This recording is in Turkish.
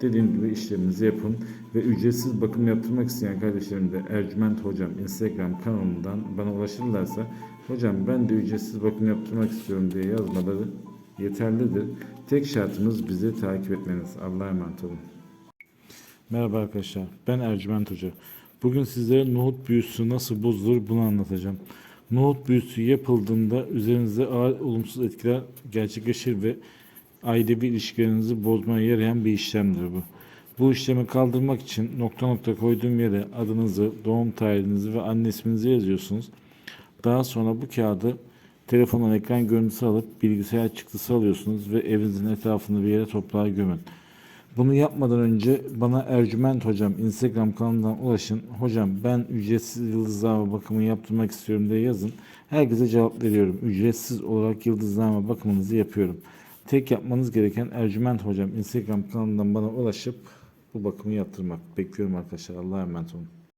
Dediğim gibi işleminizi yapın ve ücretsiz bakım yaptırmak isteyen kardeşlerim de Ercüment Hocam Instagram kanalından bana ulaşırlarsa hocam ben de ücretsiz bakım yaptırmak istiyorum diye yazmaları yeterlidir. Tek şartımız bizi takip etmeniz. Allah'a emanet olun. Merhaba arkadaşlar. Ben Ercüment Hoca. Bugün sizlere nohut büyüsü nasıl bozulur bunu anlatacağım. Nohut büyüsü yapıldığında üzerinizde ağır olumsuz etkiler gerçekleşir ve ailevi ilişkilerinizi bozmaya yarayan bir işlemdir bu. Bu işlemi kaldırmak için nokta nokta koyduğum yere adınızı, doğum tarihinizi ve anne isminizi yazıyorsunuz. Daha sonra bu kağıdı telefonun ekran görüntüsü alıp bilgisayar çıktısı alıyorsunuz ve evinizin etrafını bir yere toprağa gömün. Bunu yapmadan önce bana Ercüment Hocam Instagram kanalından ulaşın. Hocam ben ücretsiz yıldızlama bakımı yaptırmak istiyorum diye yazın. Herkese cevap veriyorum. Ücretsiz olarak yıldızlama bakımınızı yapıyorum. Tek yapmanız gereken Ercüment Hocam Instagram kanalından bana ulaşıp bu bakımı yaptırmak. Bekliyorum arkadaşlar. Allah'a emanet olun.